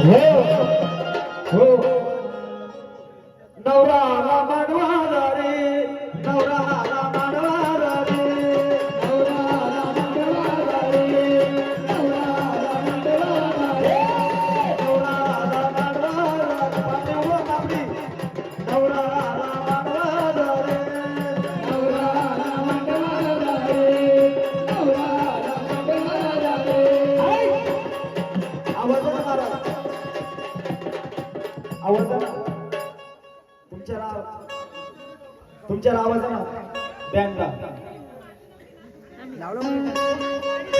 Whoa! Whoa! विचार आवाज आहे ना बँडला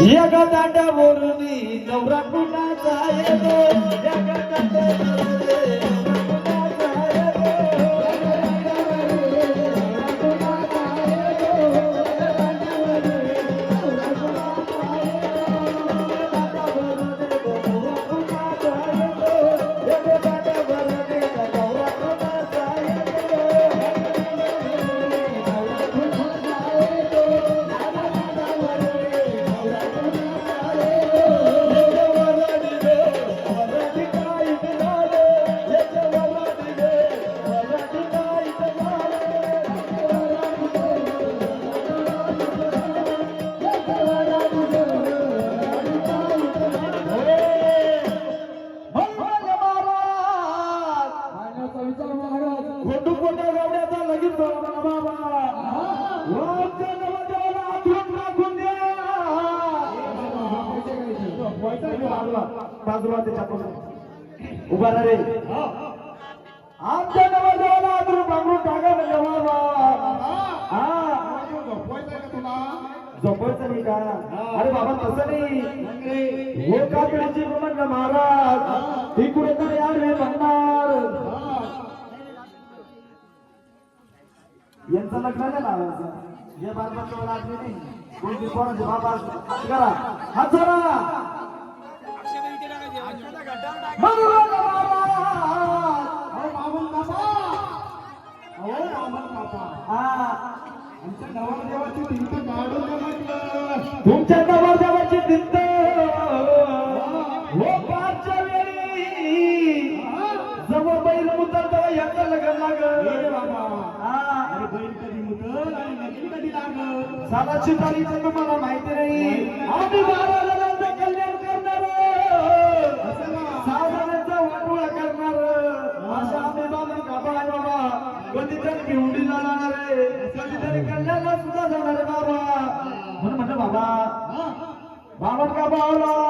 एका दांड्यावरून नवरा कुणाचा येतो उभा रे आमच्या टाका म्हणजे बाबा हा. झोपायचं नाही का? अरे बाबा तसं नाही. हो महाराज. कुठे तर यार हे म्हणणार यांचं लग्न नाही लावायचं हे बारबाचं लागले नाही. कोणती कोणाचे बाबा? हात करा हात धरा मनोरंजन महाराज. हा तुमच्या नवरदेवाची भिंत. हो पाचच्या वेळी. जवळ बैल उतरतो याचं लग्न लागल. सालाची तारीख तुम्हाला माहिती नाही. आम्ही बारा कल्याणला सुद्धा जाणार बाबा. म्हणून म्हणलं बाबा बाबा का बावला.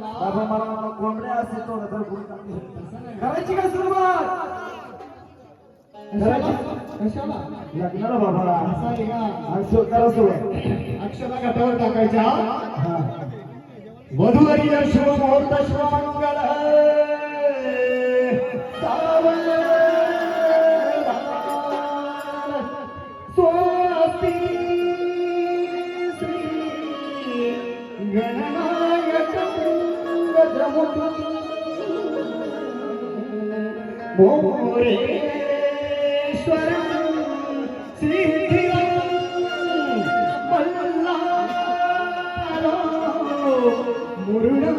बाबा मला मला कोंबड्या असेल थोडं गुढी टाकली. करायची का सुरुवात? करायची. लग्नाला बाबा. शो- करा सुरुवात. अक्षरा घाटावर टाकायच्या. हा. वधूवरील शुभ मुहूर्त शुभ मंगल ఓరేశ్వరం సిద్ధియం మల్లాలో మురుడం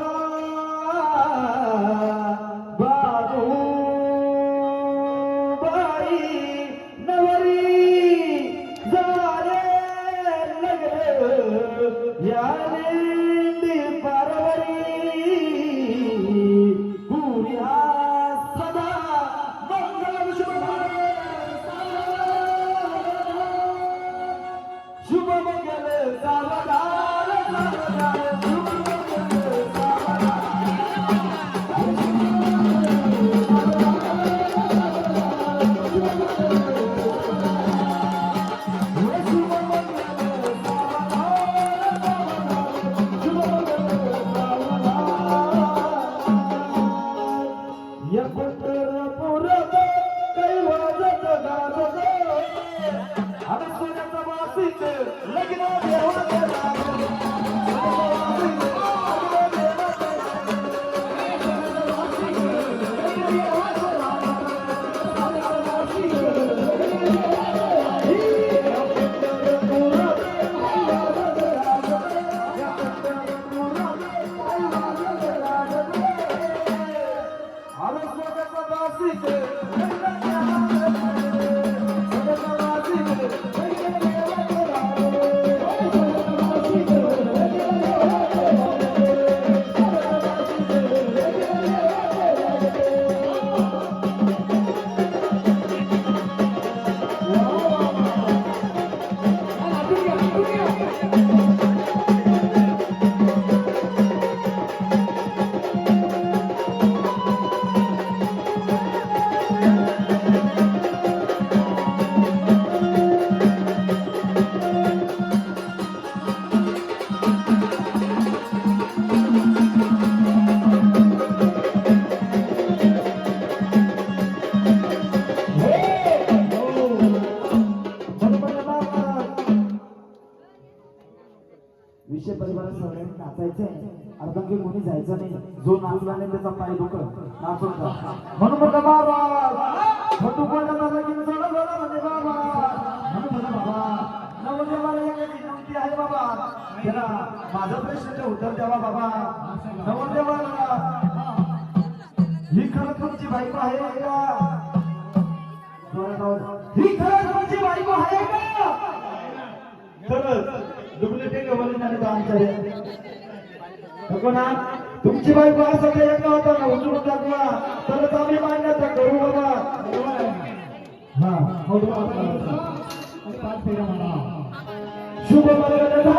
परिवारात सगळ्यांनी नाचायचंय. अर्धांगी कोणी जायचं नाही. जो नाचला नाही त्याचा पाय दुखल. नाचून जा. म्हणून म्हटलं बाबा छोटू कोणा माझा की सोडा झाला म्हणजे बाबा म्हणून म्हटलं बाबा नवदेवाला एक विनंती आहे बाबा. त्याला माझा प्रश्नाचे उत्तर द्यावा बाबा. नवदेवाला ही खरं तुमची बायको आहे का? ही खरं तुमची बायको आहे का? डुप्लिकेट वरील आणि आमच्या नको ना तुमची बायको असं ते एक होता ना उचलून दाखवा तरच आम्ही मान्यता करू बाबा. हा हो शुभ मंगल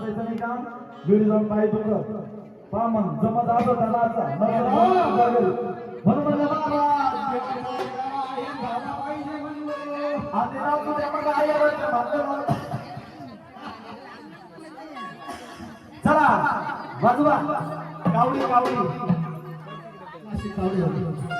नाचायचं नाही का घरी जाऊन पाय दुखत. पहा मग असं. त्याला असा म्हणून म्हणलं बाबा आधी मग. चला वाजवा. कावडी कावडी. अशी कावडी होती.